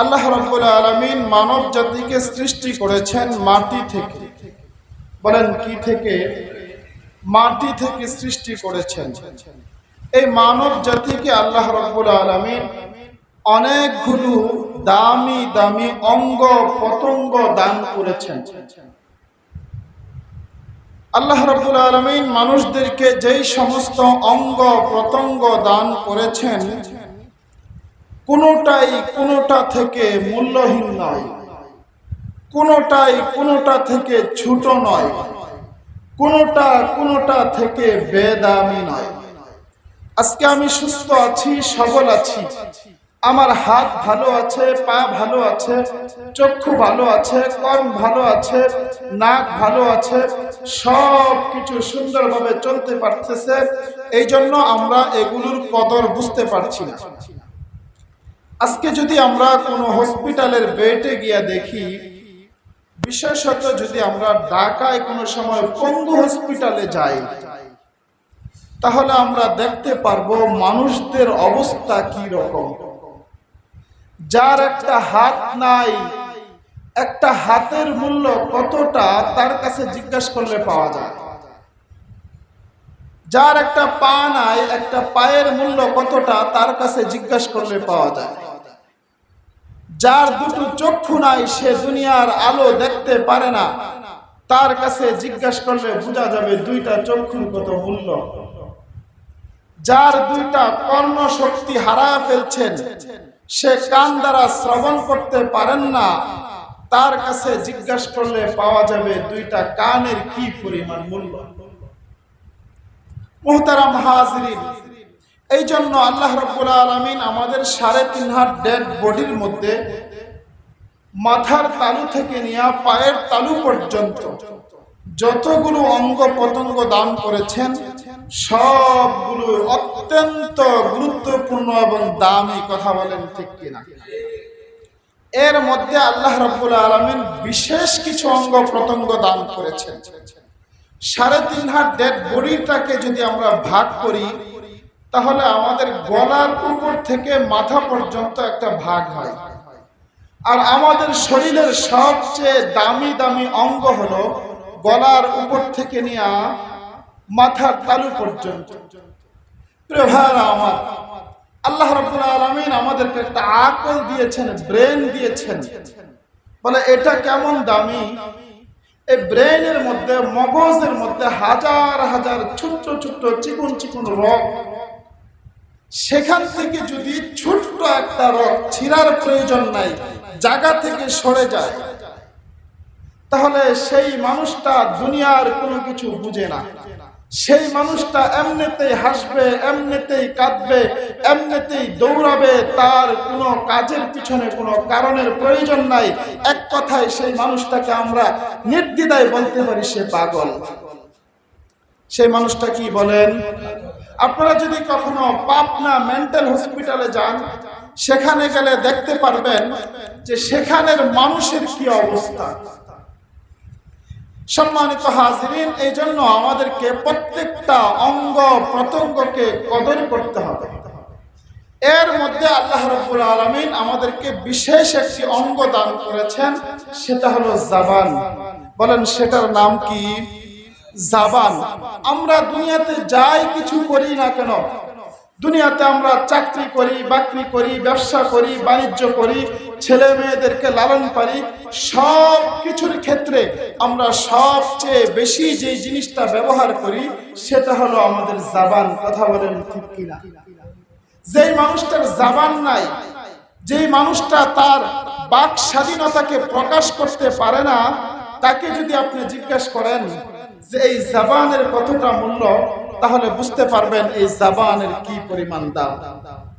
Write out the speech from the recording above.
আল্লাহ রব্বুল আলমিন মানব জাতিকে সৃষ্টি করেছেন মাটি থেকে। বলেন, কি থেকে? মাটি থেকে সৃষ্টি করেছেন। এই মানব জাতিকে আল্লাহ রব্বুল আলমিন অনেকগুলো দামি দামি অঙ্গ পতঙ্গ দান করেছেন। আল্লাহ রব্বুল আলমিন মানুষদেরকে যেই সমস্ত অঙ্গ প্রত্যঙ্গ দান করেছেন কোনোটাই কোনোটা থেকে মূল্যহীন নয়। কোনোটাই কোনোটা থেকে ছোট নয়। কোনোটা কোনোটা থেকে বেদামি নয়। আজকে আমি সুস্থ আছি, সবল আছি। আমার হাত ভালো আছে, পা ভালো আছে, চক্ষু ভালো আছে, কর্ম ভালো আছে, নাক ভালো আছে সব কিছু সুন্দরভাবে চলতে পারতেছে। এই জন্য আমরা এগুলোর কদর বুঝতে পারছি না। আজকে যদি আমরা কোনো হসপিটালের বেডে গিয়া দেখি, বিশেষত যদি আমরা ঢাকায় কোনো সময় পঙ্গু হসপিটালে যাই, তাহলে আমরা দেখতে পারব মানুষদের অবস্থা কি রকম। যার একটা হাত নাই, একটা হাতের মূল্য কতটা, তার কাছে জিজ্ঞাসা করলে পাওয়া যায়। যার একটা পা নাই, একটা পায়ের মূল্য কতটা তার কাছে জিজ্ঞাসা করলে পাওয়া যায়। যার দুটো চক্ষু নাই, সে দুনিয়ার আলো দেখতে পারে না। তার কাছে জিজ্ঞাসা করলে বোঝা যাবে দুইটা চক্ষুর কত মূল্য। যার দুইটা কর্মশক্তি হারায় ফেলছেন, সে কান দ্বারা শ্রবণ করতে পারেন না। তার কাছে জিজ্ঞাসা করলে পাওয়া যাবে দুইটা কানের কি পরিমাণ মূল্য। মোহতারাম হাজরিন। এই জন্য আল্লাহ রব্বুল আলমিন আমাদের সাড়ে তিন হাত ডেড বডির মধ্যে মাথার তালু থেকে নিয়ে পায়ের তালু পর্যন্ত যতগুলো অঙ্গ পতঙ্গ দান করেছেন, সবগুলো অত্যন্ত গুরুত্বপূর্ণ এবং দামি, কথা বলেন ঠিক কিনা? এর মধ্যে আল্লাহ রব্বুল আলমিন বিশেষ কিছু অঙ্গ প্রত্যঙ্গ দান করেছেন। সাড়ে তিন হাত ডেড বডিটাকে যদি আমরা ভাগ করি, তাহলে আমাদের গলার উপর থেকে মাথা পর্যন্ত একটা ভাগ হয়। আর আমাদের শরীরের সবচেয়ে দামি দামি অঙ্গ হলো গলার উপর থেকে নিয়ে মাথার তালু পর্যন্ত। প্রিয় আমার, আল্লাহ রাব্বুল আলামিন আমাদেরকে একটা আকল দিয়েছেন, ব্রেন দিয়েছেন। বলে এটা কেমন দামি? এই ব্রেনের মধ্যে, মগজের মধ্যে হাজার হাজার ছোট্ট ছোট্ট চিকুন চিকুন রক সেখান থেকে যদি ছোট্ট একটা রক ছিঁড়ার প্রয়োজন নাই জায়গা থেকে সরে যায়। তাহলে সেই মানুষটা দুনিয়ার কোনো কিছু বুঝে না। সেই মানুষটা এমনিতেই হাসবে, এমনিতেই কাঁদবে, এমনিতেই দৌড়াবে, তার কোনো কাজের পিছনে কোনো কারণের প্রয়োজন নাই। এক কথায় সেই মানুষটাকে আমরা নির্দ্বিধায় বলতে পারি সে পাগল। সেই মানুষটা কি বলেন? আপনারা যদি কখনো পাবনা মেন্টাল হসপিটালে যান, সেখানে গেলে দেখতে পারবেন যে সেখানের মানুষের কি অবস্থা। সম্মানিত হাজিরিন এই জন্য আমাদেরকে প্রত্যেকটা অঙ্গ প্রত্যঙ্গকে কদর করতে হবে। এর মধ্যে আল্লাহ রব্বুল আলমিন আমাদেরকে বিশেষ একটি অঙ্গ দান করেছেন, সেটা হলো জাবান। বলেন, সেটার নাম কি? জাবান। আমরা দুনিয়াতে যাই কিছু করি না কেন? দুনিয়াতে আমরা চাকরি করি, বাকরি করি, ব্যবসা করি, বাণিজ্য করি ছেলে মেয়েদেরকে লালন পারি, সব কিছুর ক্ষেত্রে আমরা সবচেয়ে বেশি যে জিনিসটা ব্যবহার করি, সেটা হলো আমাদের জাবান, কথা বলেন ঠিক কিনা? যেই মানুষটার জাবান নাই, যেই মানুষটা তার বাক স্বাধীনতাকে প্রকাশ করতে পারে না, তাকে যদি আপনি জিজ্ঞাসা করেন যে এই জাবানের কতটা মূল্য, তাহলে বুঝতে পারবেন এই জাবানের কি পরিমাণ দাম।